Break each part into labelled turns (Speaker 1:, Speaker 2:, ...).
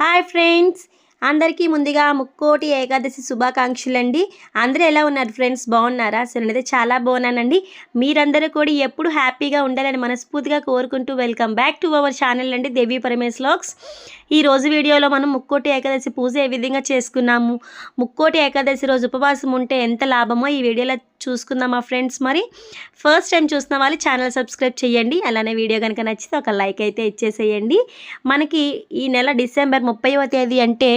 Speaker 1: Hi friends. అందరికీ ముందుగా ముక్కోటి ఏకాదశి శుభాకాంక్షలు అండి అందరూ ఎలా ఉన్నారు ఫ్రెండ్స్? బాగున్నారా? అసలు నేనైతే చాలా బాగున్నానండి. మీరందరూ కూడా ఎప్పుడు హ్యాపీగా ఉండాలని మనస్ఫూర్తిగా కోరుకుంటూ welcome back to our channel అండి దేవి పరమేశ్ లాక్స్ ఈ రోజు వీడియోలో మనం ముక్కోటి ఏకాదశి పూజ ఏ విధంగా చేసుకున్నాము? ముక్కోటి ఏకాదశి రోజు ఉపవాసం ఉంటే ఎంత లాభమో ఈ వీడియోలో చూసుకుందాం మా ఫ్రెండ్స్. మరి ఫస్ట్ టైం చూసిన వాళ్ళు ఛానల్ సబ్స్క్రైబ్ చేయండి. అలానే వీడియో కనుక నచ్చితే ఒక లైక్ అయితే ఇచ్చేసేయండి. మనకి ఈ నెల డిసెంబర్ ముప్పైవ తేదీ అంటే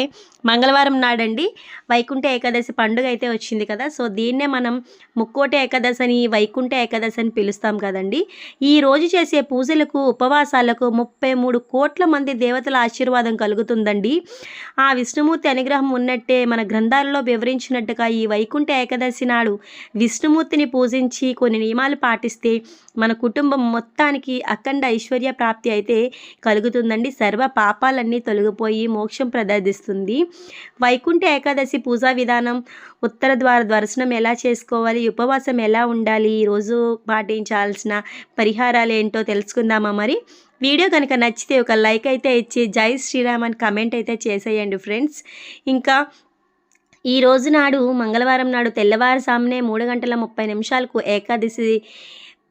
Speaker 1: మంగళవారం నాడండి. వైకుంఠ ఏకాదశి పండుగ అయితే వచ్చింది కదా. సో దీన్నే మనం ముక్కోటి ఏకాదశి అని వైకుంఠ ఏకాదశి అని పిలుస్తాం కదండి. ఈ రోజు చేసే పూజలకు ఉపవాసాలకు ముప్పై మూడు కోట్ల మంది దేవతల ఆశీర్వాదం కలుగుతుందండి. ఆ విష్ణుమూర్తి అనుగ్రహం ఉన్నట్టే మన గ్రంథాలలో వివరించినట్టుగా ఈ వైకుంఠ ఏకాదశి నాడు విష్ణుమూర్తిని పూజించి కొన్ని నియమాలు పాటిస్తే మన కుటుంబం మొత్తానికి అఖండ ఐశ్వర్య ప్రాప్తి అయితే కలుగుతుందండి. సర్వ పాపాలన్నీ తొలగిపోయి మోక్షం ప్రదర్శిస్తుంది. వైకుంఠ ఏకాదశి పూజా విధానం ఉత్తర ద్వార దర్శనం ఎలా చేసుకోవాలి ఉపవాసం ఎలా ఉండాలి ఈరోజు పాటించాల్సిన పరిహారాలు ఏంటో తెలుసుకుందామా మరి? వీడియో కనుక నచ్చితే ఒక లైక్ అయితే ఇచ్చి జై శ్రీరామ్ అని కమెంట్ అయితే చేసేయండి ఫ్రెండ్స్. ఇంకా ఈ రోజు నాడు మంగళవారం నాడు తెల్లవారుసామునే మూడు గంటల ముప్పై నిమిషాలకు ఏకాదశి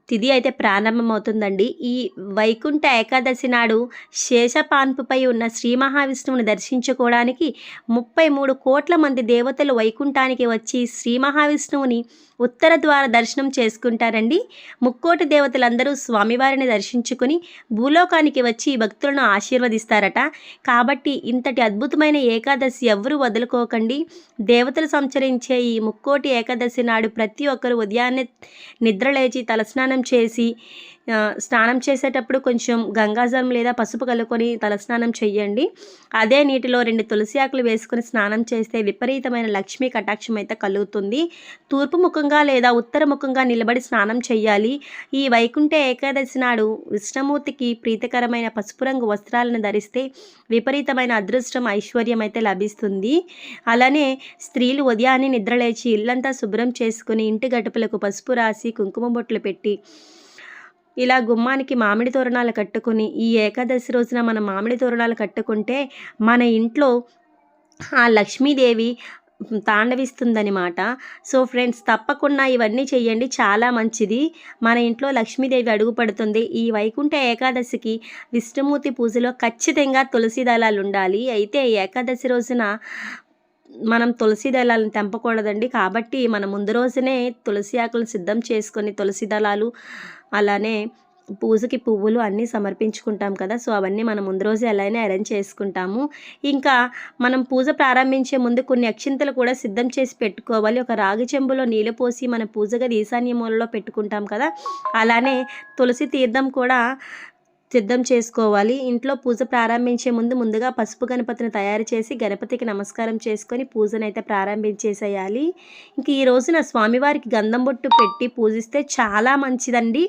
Speaker 1: తిథి అయితే ప్రారంభమవుతుందండి. ఈ వైకుంఠ ఏకాదశి నాడు శేషపాన్పుపై ఉన్న శ్రీ మహావిష్ణువుని దర్శించుకోవడానికి ముప్పై మూడు కోట్ల మంది దేవతలు వైకుంఠానికి వచ్చి శ్రీ మహావిష్ణువుని ఉత్తర ద్వార దర్శనం చేసుకుంటారండి. ముక్కోటి దేవతలందరూ స్వామివారిని దర్శించుకుని భూలోకానికి వచ్చి భక్తులను ఆశీర్వదిస్తారట. కాబట్టి ఇంతటి అద్భుతమైన ఏకాదశి ఎవ్వరూ వదులుకోకండి. దేవతలు సంచరించే ఈ ముక్కోటి ఏకాదశి నాడు ప్రతి ఒక్కరు ఉదయాన్నే నిద్రలేచి తలస్నానం చేసి స్నానం చేసేటప్పుడు కొంచెం గంగాజలం లేదా పసుపు కలుపుకొని తలస్నానం చెయ్యండి. అదే నీటిలో రెండు తులసి ఆకులు వేసుకొని స్నానం చేస్తే విపరీతమైన లక్ష్మీ కటాక్షం అయితే కలుగుతుంది. తూర్పు ముఖంగా లేదా ఉత్తర ముఖంగా నిలబడి స్నానం చేయాలి ఈ వైకుంఠ ఏకాదశి నాడు విష్ణుమూర్తికి ప్రీతికరమైన పసుపు రంగు వస్త్రాలను ధరిస్తే విపరీతమైన అదృష్టం ఐశ్వర్యం అయితే లభిస్తుంది. అలానే స్త్రీలు ఉదయాన్నే నిద్రలేచి ఇల్లంతా శుభ్రం చేసుకుని ఇంటి గడుపులకు పసుపు రాసి కుంకుమ బొట్లు పెట్టి ఇలా గుమ్మానికి మామిడి తోరణాలు కట్టుకుని ఈ ఏకాదశి రోజున మనం మామిడి తోరణాలు కట్టుకుంటే మన ఇంట్లో ఆ లక్ష్మీదేవి తాండవిస్తుందనమాట సో ఫ్రెండ్స్ తప్పకుండా ఇవన్నీ చేయండి చాలా మంచిది. మన ఇంట్లో లక్ష్మీదేవి అడుగుపడుతుంది ఈ వైకుంఠ ఏకాదశికి విష్ణుమూర్తి పూజలో ఖచ్చితంగా తులసి దళాలు ఉండాలి. అయితే ఏకాదశి రోజున మనం తులసి దళాలను తెంపకూడదండి. కాబట్టి మనం ముందు రోజునే తులసి ఆకులు సిద్ధం చేసుకొని తులసి దళాలు అలానే పూజకి పువ్వులు అన్నీ సమర్పించుకుంటాం కదా సో అవన్నీ మనం ముందు రోజు ఎలా అరేంజ్ చేసుకుంటాము. ఇంకా మనం పూజ ప్రారంభించే ముందు కొన్ని అక్షింతలు కూడా సిద్ధం చేసి పెట్టుకోవాలి. ఒక రాగి చెంబులో నీళ్ళు పోసి మన పూజ గది ఈశాన్య మూలలో పెట్టుకుంటాం కదా అలానే తులసి తీర్థం కూడా సిద్ధం చేసుకోవాలి. ఇంట్లో పూజ ప్రారంభించే ముందు ముందుగా పసుపు గణపతిని తయారు చేసి గణపతికి నమస్కారం చేసుకొని పూజనైతే ప్రారంభించేసేయాలి. ఇంక ఈ రోజున స్వామివారికి గంధం బొట్టు పెట్టి పూజిస్తే చాలా మంచిదండి.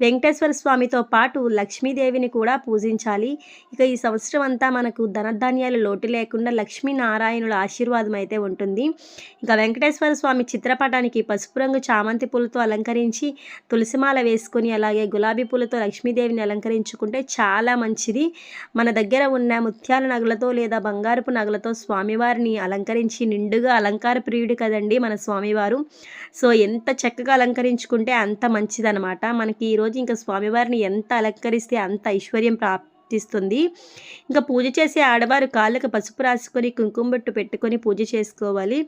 Speaker 1: వెంకటేశ్వర స్వామితో పాటు లక్ష్మీదేవిని కూడా పూజించాలి. ఇక ఈ సంవత్సరం అంతా మనకు ధనధాన్యాలు లోటు లేకుండా లక్ష్మీనారాయణుల ఆశీర్వాదం అయితే ఉంటుంది. ఇక వెంకటేశ్వర స్వామి చిత్రపటానికి పసుపు రంగు చామంతి పూలతో అలంకరించి తులసిమాల వేసుకొని అలాగే గులాబీ పూలతో లక్ష్మీదేవిని అలంకరించుకుంటే చాలా మంచిది. మన దగ్గర ఉన్న ముత్యాల నగలతో లేదా బంగారపు నగలతో స్వామివారిని అలంకరించి నిండుగా అలంకార ప్రియుడు కదండి మన స్వామివారు. సో ఎంత చక్కగా అలంకరించుకుంటే అంత మంచిదనమాట మనకి ఈరోజు ఇంకా స్వామివారిని ఎంత అలంకరిస్తే అంత ఐశ్వర్యం ప్రాప్ వర్తిస్తుంది. ఇంకా పూజ చేసే ఆడవారు కాళ్ళకు పసుపు రాసుకొని కుంకుమబొట్టు పెట్టుకొని పూజ చేసుకోవాలి.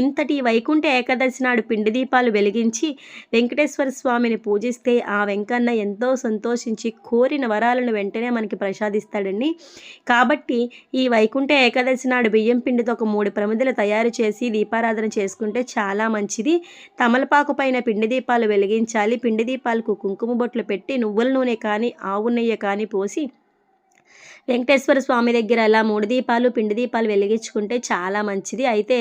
Speaker 1: ఇంతటి వైకుంఠ ఏకాదశి నాడు పిండి దీపాలు వెలిగించి వెంకటేశ్వర స్వామిని పూజిస్తే ఆ వెంకన్న ఎంతో సంతోషించి కోరిన వరాలను వెంటనే మనకి ప్రసాదిస్తాడండి. కాబట్టి ఈ వైకుంఠ ఏకాదశి నాడు బియ్యం పిండితో ఒక మూడు ప్రమిదలు తయారు చేసి దీపారాధన చేసుకుంటే చాలా మంచిది. తమలపాకు పైన పిండి దీపాలు వెలిగించాలి. పిండి దీపాలకు కుంకుమ బొట్లు పెట్టి నువ్వుల నూనె కానీ ఆవు నెయ్యి కానీ పోసి వెంకటేశ్వర స్వామి దగ్గర అలా మూడు దీపాలు పిండి దీపాలు వెలిగించుకుంటే చాలా మంచిది. అయితే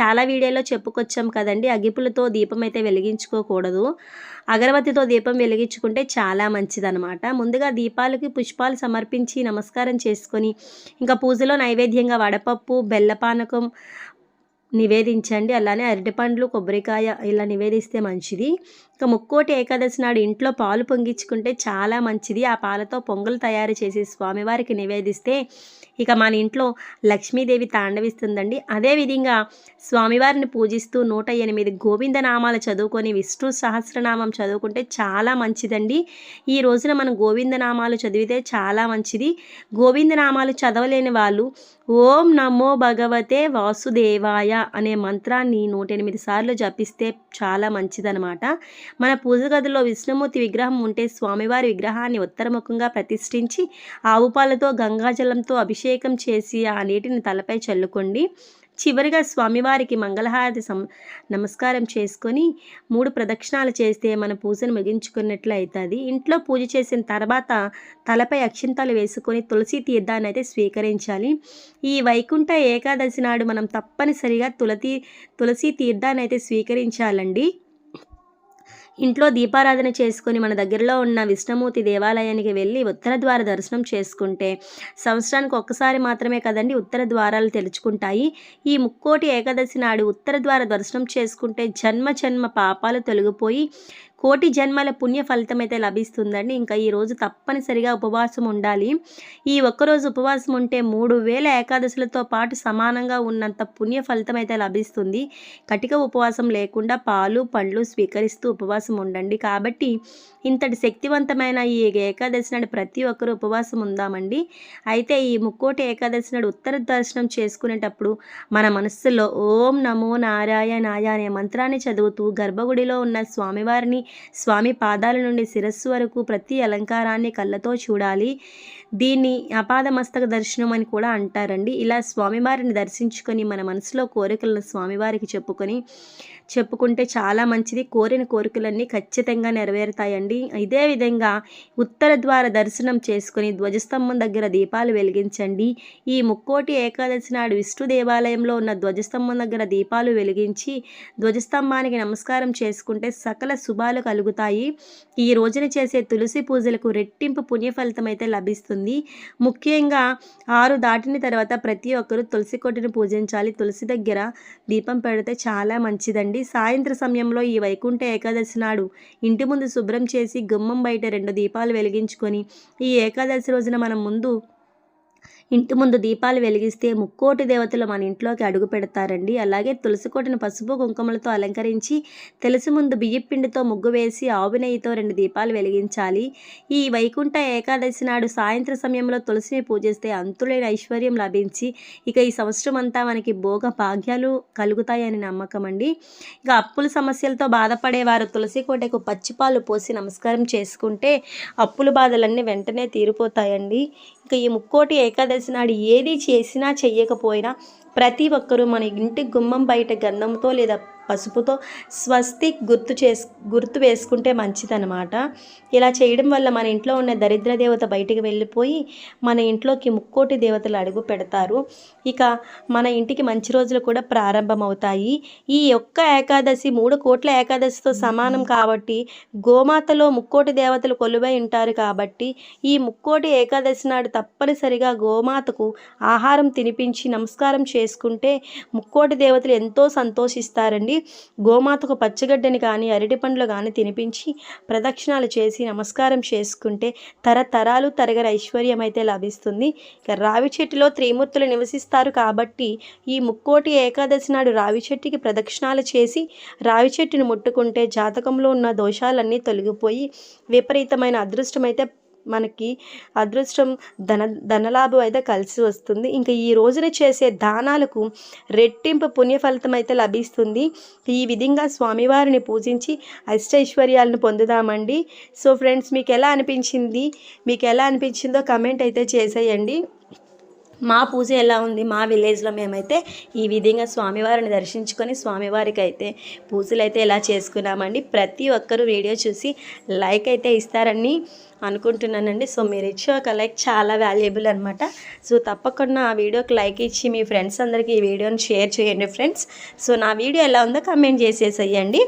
Speaker 1: చాలా వీడియోలో చెప్పుకొచ్చాం కదండి అగిపులతో దీపం అయితే వెలిగించుకోకూడదు. అగరబత్తితో దీపం వెలిగించుకుంటే చాలా మంచిదన్నమాట. ముందుగా దీపాలకి పుష్పాలు సమర్పించి నమస్కారం చేసుకొని ఇంకా పూజలో నైవేద్యంగా వడపప్పు బెల్లపానకం నివేదించండి. అలానే అరటిపండ్లు కొబ్బరికాయ ఇలా నివేదిస్తే మంచిది. ఇక ముక్కోటి ఏకాదశి నాడు ఇంట్లో పాలు పొంగించుకుంటే చాలా మంచిది. ఆ పాలతో పొంగలు తయారు చేసి స్వామివారికి నివేదిస్తే ఇక మన ఇంట్లో లక్ష్మీదేవి తాండవిస్తుందండి. అదేవిధంగా స్వామివారిని పూజిస్తూ నూట ఎనిమిది గోవింద నామాలు చదువుకొని విష్ణు సహస్రనామం చదువుకుంటే చాలా మంచిదండి. ఈ రోజున మనం గోవింద నామాలు చదివితే చాలా మంచిది. గోవింద నామాలు చదవలేని వాళ్ళు ఓం నమో భగవతే వాసుదేవాయ అనే మంత్రాన్ని నూట ఎనిమిది సార్లు జపిస్తే చాలా మంచిదనమాట. మన పూజ గదిలో విష్ణుమూర్తి విగ్రహం ఉంటే స్వామివారి విగ్రహాన్ని ఉత్తరముఖంగా ప్రతిష్ఠించి ఆవు పాలతో గంగాజలంతో అభిషేకం చేసి ఆ నీటిని తలపై చల్లుకోండి. చివరిగా స్వామివారికి మంగళహారతి సం నమస్కారం చేసుకొని మూడు ప్రదక్షిణాలు చేస్తే మన పూజను ముగించుకున్నట్లు అవుతుంది ఇంట్లో పూజ చేసిన తర్వాత తలపై అక్షింతలు వేసుకొని తులసి తీర్థాన్ని అయితే స్వీకరించాలి. ఈ వైకుంఠ ఏకాదశి నాడు మనం తప్పనిసరిగా తులసి తులసి తీర్థాన్ని అయితే స్వీకరించాలండి. ఇంట్లో దీపారాధన చేసుకొని మన దగ్గరలో ఉన్న విష్ణుమూర్తి దేవాలయానికి వెళ్ళి ఉత్తర ద్వార దర్శనం చేసుకుంటే సంవత్సరానికి ఒక్కసారి మాత్రమే కదండి ఉత్తర ద్వారాలు తెరుచుకుంటాయి ఈ ముక్కోటి ఏకాదశి నాడు ఉత్తర ద్వార దర్శనం చేసుకుంటే జన్మ జన్మ పాపాలు తొలగిపోయి కోటి జన్మల పుణ్య ఫలితం అయితే లభిస్తుందండి. ఇంకా ఈరోజు తప్పనిసరిగా ఉపవాసం ఉండాలి. ఈ ఒక్కరోజు ఉపవాసం ఉంటే మూడు వేల ఏకాదశులతో పాటు సమానంగా ఉన్నంత పుణ్య ఫలితం అయితే లభిస్తుంది. కటిక ఉపవాసం లేకుండా పాలు పండ్లు స్వీకరిస్తూ ఉపవాసం ఉండండి. కాబట్టి ఇంతటి శక్తివంతమైన ఈ ఏకాదశి నాడు ప్రతి ఒక్కరూ ఉపవాసం ఉందామండి. అయితే ఈ ముక్కోటి ఏకాదశి నాడు ఉత్తర దర్శనం చేసుకునేటప్పుడు మన మనస్సులో ఓం నమో నారాయణాయ అనే మంత్రాన్ని చదువుతూ గర్భగుడిలో ఉన్న స్వామివారిని స్వామి పాదాల నుండి శిరస్సు వరకు ప్రతి అలంకారాన్ని కళ్ళతో చూడాలి. దీన్ని అపాదమస్తక దర్శనం అని కూడా అంటారండి. ఇలా స్వామివారిని దర్శించుకొని మన మనసులో కోరికలను స్వామివారికి చెప్పుకొని చెప్పుకుంటే చాలా మంచిది. కోరిన కోరికలన్నీ ఖచ్చితంగా నెరవేరుతాయండి. ఇదే విధంగా ఉత్తర ద్వార దర్శనం చేసుకొని ధ్వజస్తంభం దగ్గర దీపాలు వెలిగించండి. ఈ ముక్కోటి ఏకాదశి నాడు విష్ణు దేవాలయంలో ఉన్న ధ్వజస్తంభం దగ్గర దీపాలు వెలిగించి ధ్వజస్తంభానికి నమస్కారం చేసుకుంటే సకల శుభాలు కలుగుతాయి. ఈ రోజున చేసే తులసి పూజలకు రెట్టింపు పుణ్య ఫలితం అయితే లభిస్తుంది. ముఖ్యంగా ఆరు దాటిన తర్వాత ప్రతి ఒక్కరూ తులసి కొట్టును పూజించాలి. తులసి దగ్గర దీపం పెడితే చాలా మంచిదండి. సాయంత్ర సమయంలో ఈ వైకుంఠ ఏకాదశి నాడు ఇంటి ముందు శుభ్రం చేసి గుమ్మం బయట రెండు దీపాలు వెలిగించుకొని ఈ ఏకాదశి రోజున మనం ముందు ఇంటి ముందు దీపాలు వెలిగిస్తే ముక్కోటి దేవతలు మన ఇంట్లోకి అడుగు పెడతారండి. అలాగే తులసి కోటను పసుపు కుంకుమలతో అలంకరించి తులసి ముందు బియ్యపిండితో ముగ్గు వేసి ఆవు నెయ్యితో రెండు దీపాలు వెలిగించాలి. ఈ వైకుంఠ ఏకాదశి నాడు సాయంత్ర సమయంలో తులసిని పూజిస్తే అంతులైన ఐశ్వర్యం లభించి ఇక ఈ సంవత్సరం అంతా మనకి భోగ భాగ్యాలు కలుగుతాయని నమ్మకం అండి. ఇక అప్పుల సమస్యలతో బాధపడేవారు తులసి కోటకు పచ్చిపాలు పోసి నమస్కారం చేసుకుంటే అప్పుల బాధలన్నీ వెంటనే తీరిపోతాయండి. ఈ ముక్కోటి ఏకాదశి నాడు ఏది చేసినా చెయ్యకపోయినా ప్రతి ఒక్కరూ మన ఇంటి గుమ్మం బయట గంధంతో లేదా పసుపుతో స్వస్తి గుర్తు చేసు గుర్తు వేసుకుంటే మంచిదన్నమాట. ఇలా చేయడం వల్ల మన ఇంట్లో ఉన్న దరిద్ర దేవత బయటికి వెళ్ళిపోయి మన ఇంట్లోకి ముక్కోటి దేవతలు అడుగు పెడతారు. ఇక మన ఇంటికి మంచి రోజులు కూడా ప్రారంభమవుతాయి. ఈ ఒక్క ఏకాదశి మూడు కోట్ల ఏకాదశితో సమానం కాబట్టి గోమాతలో ముక్కోటి దేవతలు కొలువై ఉంటారు కాబట్టి ఈ ముక్కోటి ఏకాదశి నాడు తప్పనిసరిగా గోమాతకు ఆహారం తినిపించి నమస్కారం చేసుకుంటే ముక్కోటి దేవతలు ఎంతో సంతోషిస్తారండి. గోమాతకు పచ్చగడ్డని కానీ అరటి పండ్లు కానీ తినిపించి ప్రదక్షిణాలు చేసి నమస్కారం చేసుకుంటే తరతరాలు తరగర ఐశ్వర్యం అయితే లభిస్తుంది. ఇక రావి చెట్టులో త్రిమూర్తులు నివసిస్తారు కాబట్టి ఈ ముక్కోటి ఏకాదశి నాడు రావి చెట్టుకి ప్రదక్షిణాలు చేసి రావి చెట్టును ముట్టుకుంటే జాతకంలో ఉన్న దోషాలన్నీ తొలగిపోయి విపరీతమైన అదృష్టం అయితే మనకి అదృష్టం ధన ధనలాభం అయితే కలిసి వస్తుంది. ఇంకా ఈ రోజున చేసే దానాలకు రెట్టింపు పుణ్య ఫలితం అయితే లభిస్తుంది. ఈ విధంగా స్వామివారిని పూజించి అష్టైశ్వర్యాలను పొందుదామండి. సో ఫ్రెండ్స్ మీకు ఎలా అనిపించింది? మీకు ఎలా అనిపించిందో కమెంట్ అయితే చేసేయండి. మా పూజ ఎలా ఉంది? మా విలేజ్లో మేమైతే ఈ విధంగా స్వామివారిని దర్శించుకొని స్వామివారికి అయితే పూజలు అయితే ఎలా చేసుకున్నామండి. ప్రతి ఒక్కరూ వీడియో చూసి లైక్ అయితే ఇస్తారని అనుకుంటున్నానండి. సో మీరు ఇచ్చే ఒక లైక్ చాలా వాల్యుయబుల్ అనమాట సో తప్పకుండా ఆ వీడియోకి లైక్ ఇచ్చి మీ ఫ్రెండ్స్ అందరికీ ఈ వీడియోని షేర్ చేయండి ఫ్రెండ్స్. సో నా వీడియో ఎలా ఉందో కమెంట్ చేసేసేయండి.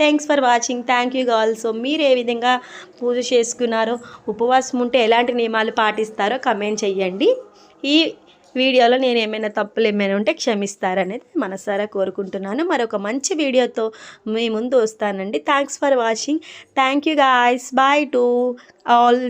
Speaker 1: Thanks for watching. Thank you guys. So మీరు ఏ విధంగా పూజ చేసుకున్నారో ఉపవాసం ఉంటే ఎలాంటి నియమాలు పాటిస్తారో కమెంట్ చేయండి. ఈ వీడియోలో నేను ఏమైనా తప్పులు ఏమైనా ఉంటే క్షమిస్తారనేది మనసారా కోరుకుంటున్నాను. మరొక మంచి వీడియోతో మీ ముందు వస్తానండి. Thanks for watching thank you guys bye to all